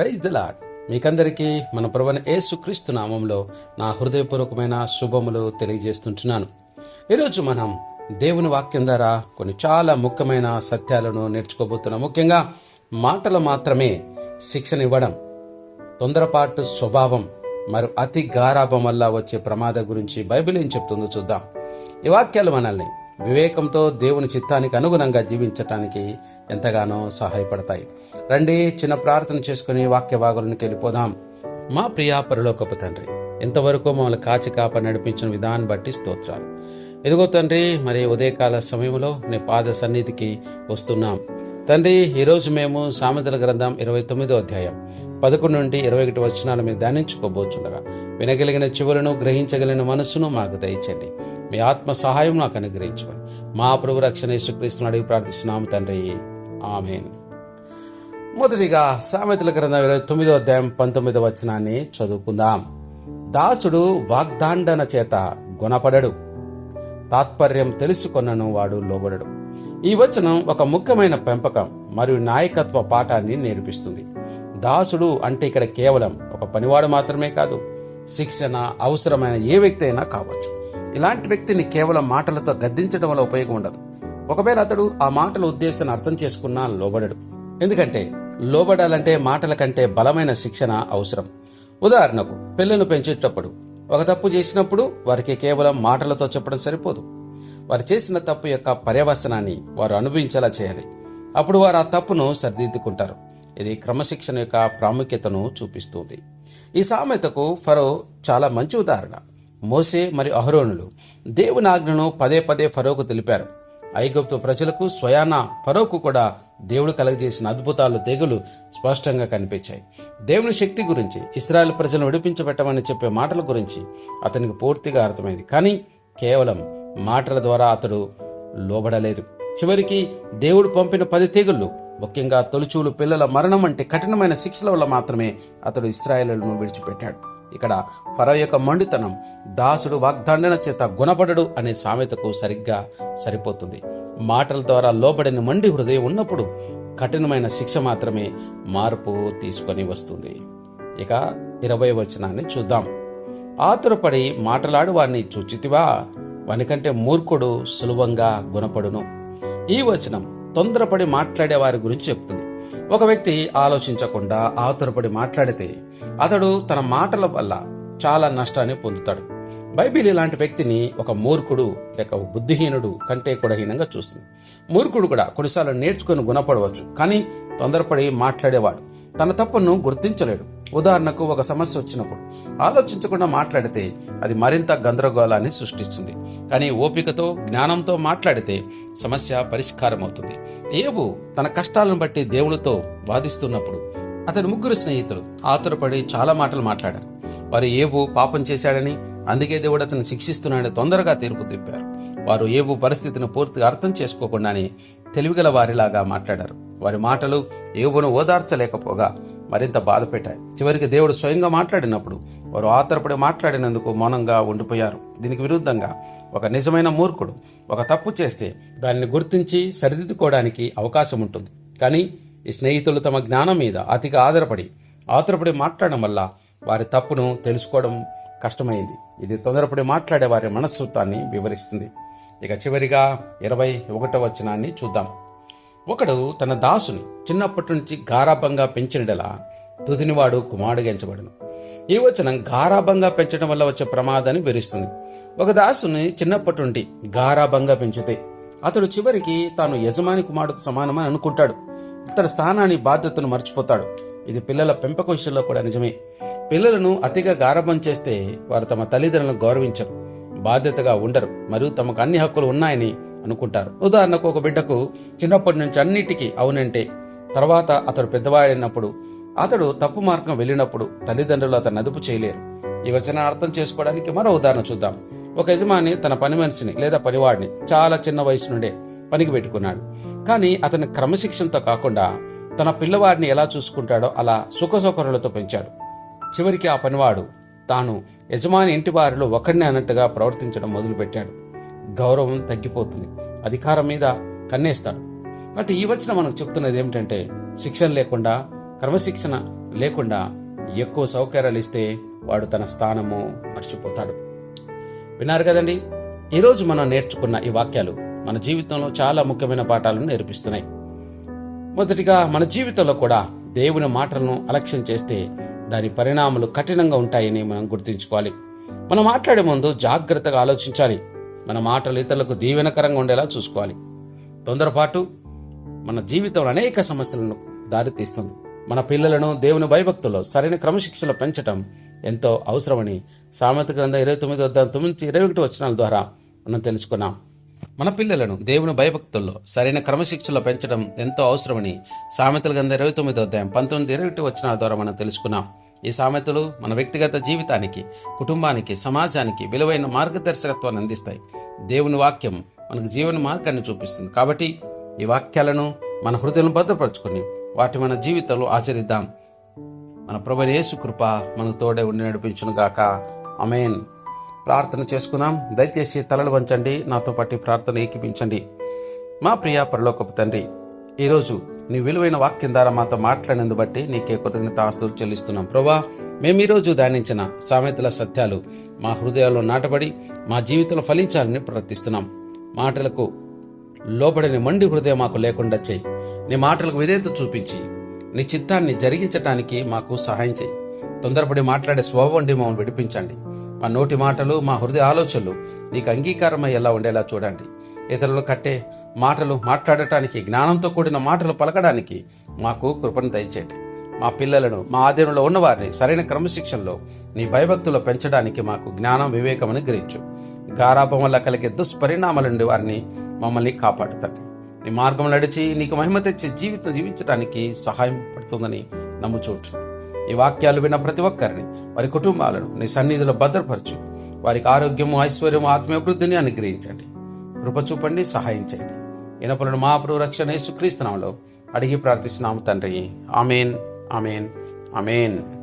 Praise the lord మీకందరికీ మన ప్రవణ ఏసుక్రీస్తు నామంలో నా హృదయపూర్వకమైన శుభములు తెలియజేస్తుంటున్నాను. ఈరోజు మనం దేవుని వాక్యం ద్వారా కొన్ని చాలా ముఖ్యమైన సత్యాలను నేర్చుకోబోతున్నాం ముఖ్యంగా మాటలు మాత్రమే శిక్షణ ఇవ్వడం తొందరపాటు స్వభావం మరి అతి గారాభం వల్ల వచ్చే ప్రమాదం గురించి బైబిల్ ఏం చెప్తుందో చూద్దాం. ఈ వాక్యాలు మనల్ని వివేకంతో దేవుని చిత్తానికి అనుగుణంగా జీవించటానికి ఎంతగానో సహాయపడతాయి. రండి చిన్న ప్రార్థన చేసుకుని వాక్య భాగంలోకి వెళ్ళిపోదాం. మా ప్రియా పరలోకపు తండ్రి ఇంతవరకు మమ్మల్ని కాచి కాప నడిపించిన విధానం బట్టి స్తోత్రాలు. ఎదుగో తండ్రి మరి ఉదయకాల సమయంలో నీ పాద సన్నిధికి వస్తున్నాం. తండ్రి ఈరోజు మేము సామెతల గ్రంథం ఇరవై తొమ్మిదో అధ్యాయం పదకొండు నుండి ఇరవై ఒకటి వచనాలు మీరు ధ్యానించుకోబోచుండగా. వినగలిగిన చెవులను గ్రహించగలిగిన మనస్సును మాకు దయచండి మీ ఆత్మ సహాయం నాకు అనుగ్రహించండి మా ప్రభు రక్షణ యేసుక్రీస్తుని అడిగి ప్రార్థిస్తున్నాము తండ్రి. ఆమెన్. మొదటిగా సామెతల గ్రంథం ఇరవై తొమ్మిదో అధ్యాయం పంతొమ్మిదో వచనాన్ని చదువుకుందాం. దాసుడు వాగ్దాండన చేత గుణపడడు. తాత్పర్యం తెలుసుకొనను వాడు లోబడడు. ఈ వచనం ఒక ముఖ్యమైన పెంపకం మరియు నాయకత్వ పాఠాన్ని నేర్పిస్తుంది. దాసుడు అంటే ఇక్కడ కేవలం ఒక పనివాడు మాత్రమే కాదు శిక్షణ అవసరమైన ఏ వ్యక్తి అయినా కావచ్చు. ఇలాంటి వ్యక్తిని కేవలం మాటలతో గద్దించడం వల్ల ఉపయోగం ఉండదు. ఒకవేళ అతడు ఆ మాటల ఉద్దేశాన్ని అర్థం చేసుకున్నా లోబడడు. ఎందుకంటే లోబడాలంటే మాటల కంటే బలమైన శిక్షణ అవసరం. ఉదాహరణకు పిల్లలను పెంచేటప్పుడు ఒక తప్పు చేసినప్పుడు వారికి కేవలం మాటలతో చెప్పడం సరిపోదు. వారు చేసిన తప్పు యొక్క పర్యవసనాన్ని వారు అనుభవించేలా చేయాలి. అప్పుడు వారు ఆ తప్పును సరిదిద్దుకుంటారు. ఇది క్రమశిక్షణ యొక్క ప్రాముఖ్యతను చూపిస్తుంది. ఈ సామెతకు ఫరో చాలా మంచి ఉదాహరణ. మోసే మరియు అహరోనులు దేవుని ఆజ్ఞను పదే పదే ఫరోకు తెలిపారు. ఐగుప్తు ప్రజలకు స్వయాన ఫరోకు కూడా దేవుడు కలగజేసిన అద్భుతాలు తెగులు స్పష్టంగా కనిపించాయి. దేవుని శక్తి గురించి ఇస్రాయల్ ప్రజలను విడిపించబెట్టమని చెప్పే మాటల గురించి అతనికి పూర్తిగా అర్థమైంది. కానీ కేవలం మాటల ద్వారా అతడు లోబడలేదు. చివరికి దేవుడు పంపిన పది తెగుళ్ళు ముఖ్యంగా తొలిచూలు పిల్లల మరణం వంటి కఠినమైన శిక్షల వల్ల మాత్రమే అతడు ఇస్రాయేలును విడిచిపెట్టాడు. ఇక్కడ ఫరో యొక్క మండుతనం దాసుడు వాగ్దండన చేత గుణపడడు అనే సామెతకు సరిగ్గా సరిపోతుంది. మాటల ద్వారా లోబడిన మండి హృదయం ఉన్నప్పుడు కఠినమైన శిక్ష మాత్రమే మార్పు తీసుకొని వస్తుంది. ఇక ఇరవై వచనాన్ని చూద్దాం. ఆతురపడి మాటలాడు వారిని చూచితివా? వానికంటే మూర్ఖుడు సులభంగా గుణపడును. ఈ వచనం తొందరపడి మాట్లాడే వారి గురించి చెప్తుంది. ఒక వ్యక్తి ఆలోచించకుండా ఆతురపడి మాట్లాడితే అతడు తన మాటల వల్ల చాలా నష్టాన్ని పొందుతాడు. బైబిల్ ఇలాంటి వ్యక్తిని ఒక మూర్ఖుడు లేక ఒక బుద్ధిహీనుడు కంటే కూడా హీనంగా చూస్తుంది. మూర్ఖుడు కూడా కొన్నిసార్లు నేర్చుకుని గుణపడవచ్చు కానీ తొందరపడి మాట్లాడేవాడు తన తప్పును గుర్తించలేడు. ఉదాహరణకు ఒక సమస్య వచ్చినప్పుడు ఆలోచించకుండా మాట్లాడితే అది మరింత గందరగోళాన్ని సృష్టిస్తుంది. కానీ ఓపికతో జ్ఞానంతో మాట్లాడితే సమస్య పరిష్కారం అవుతుంది ఏబు తన కష్టాలను బట్టి దేవునితో వాదిస్తున్నప్పుడు అతని ముగ్గురు స్నేహితులు ఆతురపడి చాలా మాటలు మాట్లాడారు. వారు ఏబు పాపం చేశాడని అందుకే దేవుడు అతను శిక్షిస్తున్నాడని తొందరగా తీర్పు తిప్పారు. వారు ఏబు పరిస్థితిని పూర్తిగా అర్థం చేసుకోకుండానే తెలివిగల వారిలాగా మాట్లాడారు. వారి మాటలు ఏబును ఓదార్చలేకపోగా మరింత బాధ పెట్టాయి చివరికి దేవుడు స్వయంగా మాట్లాడినప్పుడు వారు ఆతరపడి మాట్లాడినందుకు మౌనంగా ఉండిపోయారు. దీనికి విరుద్ధంగా ఒక నిజమైన మూర్ఖుడు ఒక తప్పు చేస్తే దానిని గుర్తించి సరిదిద్దుకోవడానికి అవకాశం ఉంటుంది. కానీ ఈ స్నేహితులు తమ జ్ఞానం మీద అతిగా ఆధారపడి ఆతురపడి మాట్లాడడం వల్ల వారి తప్పును తెలుసుకోవడం కష్టమైంది. ఇది తొందరపడి మాట్లాడే వారి మనస్తత్వాన్ని వివరిస్తుంది. ఇక చివరిగా ఇరవై ఒకటో వచనాన్ని చూద్దాం. ఒకడు తన దాసుని చిన్నప్పటి నుంచి గారాభంగా పెంచినడలా తుదినివాడు కుమారుడిగించబడను ఈ వచనం గారాభంగా పెంచడం వల్ల వచ్చే ప్రమాదాన్ని వివరిస్తుంది. ఒక దాసుని చిన్నప్పటి నుండి గారాభంగా పెంచితే అతడు చివరికి తాను యజమాని కుమారుడితో సమానమని అనుకుంటాడు. తన స్థానాన్ని బాధ్యతను మర్చిపోతాడు. ఇది పిల్లల పెంపక విషయంలో కూడా నిజమే. పిల్లలను అతిగా గారభం చేస్తే వారు తమ తల్లిదండ్రులను గౌరవించరు. బాధ్యతగా ఉండరు. మరియు తమకు అన్ని హక్కులు ఉన్నాయని అనుకుంటారు. ఉదాహరణకు ఒక బిడ్డకు చిన్నప్పటి నుంచి అన్నిటికీ అవునంటే తర్వాత అతడు పెద్దవాడైనప్పుడు అతడు తప్పు మార్గం వెళ్ళినప్పుడు తల్లిదండ్రులు అతను అదుపు చేయలేరు. ఈ వచన అర్థం చేసుకోవడానికి మరో ఉదాహరణ చూద్దాం. ఒక యజమాని తన పని మనిషిని లేదా పనివాడిని చాలా చిన్న వయసు నుండే పనికి పెట్టుకున్నాడు. కానీ అతని క్రమశిక్షణతో కాకుండా తన పిల్లవాడిని ఎలా చూసుకుంటాడో అలా సుఖసౌకర్యాలతో పెంచాడు. చివరికి ఆ పనివాడు తాను యజమాని ఇంటి వారిలో ఒకరిని అన్నట్టుగా ప్రవర్తించడం మొదలుపెట్టాడు. గౌరవం తగ్గిపోతుంది. అధికారం మీద కన్నేస్తాడు కాబట్టి ఈ వచ్చిన మనకు చెప్తున్నది ఏమిటంటే శిక్షణ లేకుండా క్రమశిక్షణ లేకుండా ఎక్కువ సౌకర్యాలు ఇస్తే వాడు తన స్థానము మర్చిపోతాడు. విన్నారు కదండి? ఈరోజు మనం నేర్చుకున్న ఈ వాక్యాలు మన జీవితంలో చాలా ముఖ్యమైన పాఠాలను నేర్పిస్తున్నాయి. మొదటిగా మన జీవితంలో కూడా దేవుని మాటలను అలక్ష్యం చేస్తే దాని పరిణామాలు కఠినంగా ఉంటాయని మనం గుర్తుంచుకోవాలి. మనం మాట్లాడే ముందు జాగ్రత్తగా ఆలోచించాలి. మన మాటలు ఇతరులకు దీవెనకరంగా ఉండేలా చూసుకోవాలి. తొందరపాటు మన జీవితంలో అనేక సమస్యలను దారితీస్తుంది. మన పిల్లలను దేవుని భయభక్తుల్లో సరైన క్రమశిక్షణ పెంచడం ఎంతో అవసరమని సామెత గ్రంథం ఇరవై తొమ్మిది వద్ద తొమ్మిది ఇరవై ఒకటి వచనాల ద్వారా మనం తెలుసుకున్నాం. మన పిల్లలను దేవుని భయభక్తుల్లో సరైన క్రమశిక్షణలో పెంచడం ఎంతో అవసరమని సామెతల గంధ ఇరవై తొమ్మిది అధ్యాయం పంతొమ్మిది ఇరవై ఒకటి వచనాల ద్వారా మనం తెలుసుకున్నాం. ఈ సామెతలు మన వ్యక్తిగత జీవితానికి కుటుంబానికి సమాజానికి విలువైన మార్గదర్శకత్వాన్ని అందిస్తాయి. దేవుని వాక్యం మనకు జీవన మార్గాన్ని చూపిస్తుంది. కాబట్టి ఈ వాక్యాలను మన హృదయం భద్రపరచుకొని వాటి మన జీవితంలో ఆచరిద్దాం. మన ప్రభు యేసు కృప మనకు తోడే ఉండి నడిపించును గాక. అమేన్ ప్రార్థన చేసుకుందాం. దయచేసి తలలు వంచండి. నాతో పాటు ప్రార్థన ఏకిపించండి. మా ప్రియ పరలోకపు తండ్రి ఈరోజు నీ విలువైన వాక్యం ద్వారా మాతో మాట్లాడినందు బట్టి నీకే కృతజ్ఞత ఆస్తులు చెల్లిస్తున్నాం. ప్రభా మేము ఈరోజు ధ్యానించిన సామెతల సత్యాలు మా హృదయాల్లో నాటబడి మా జీవితంలో ఫలించాలని ప్రార్థిస్తున్నాం. మాటలకు లోబడిన మండి హృదయం మాకు లేకుండా చేయి. నీ మాటలకు విధేయత చూపించి నీ చిత్తాన్ని జరిగించటానికి మాకు సహాయం చేయి. తొందరపడి మాట్లాడే స్వభావండి మమ్మల్ని విడిపించండి. మా నోటి మాటలు మా హృదయ ఆలోచనలు నీకు అంగీకారమయ్యేలా ఉండేలా చూడండి. ఇతరులు కట్టే మాటలు మాట్లాడటానికి జ్ఞానంతో కూడిన మాటలు పలకడానికి మాకు కృపను దయచేయండి. మా పిల్లలను మా ఆధీనంలో ఉన్నవారిని సరైన క్రమశిక్షణలో నీ భయభక్తులు పెంచడానికి మాకు జ్ఞానం వివేకం అనుగ్రహించు. గారాభం వల్ల కలిగే దుష్పరిణామాల నుండి వారిని మమ్మల్ని కాపాడుతండి. నీ మార్గం నడిచి నీకు మహిమ తెచ్చే జీవితం జీవించడానికి సహాయం పడుతుందని నమ్ముచూచు ఈ వాక్యాలు విన్న ప్రతి ఒక్కరిని వారి కుటుంబాలను నీ సన్నిధిలో భద్రపరచు. వారికి ఆరోగ్యము ఐశ్వర్యము ఆత్మీయభివృద్ధిని అనుగ్రహించండి. కృప చూపండి సహాయం చేయండి. ఇనపలను మా ప్రభు రక్షణ యేసుక్రీస్తునామలో అడిగి ప్రార్థిస్తున్నాము తండ్రి. Amen amen amen.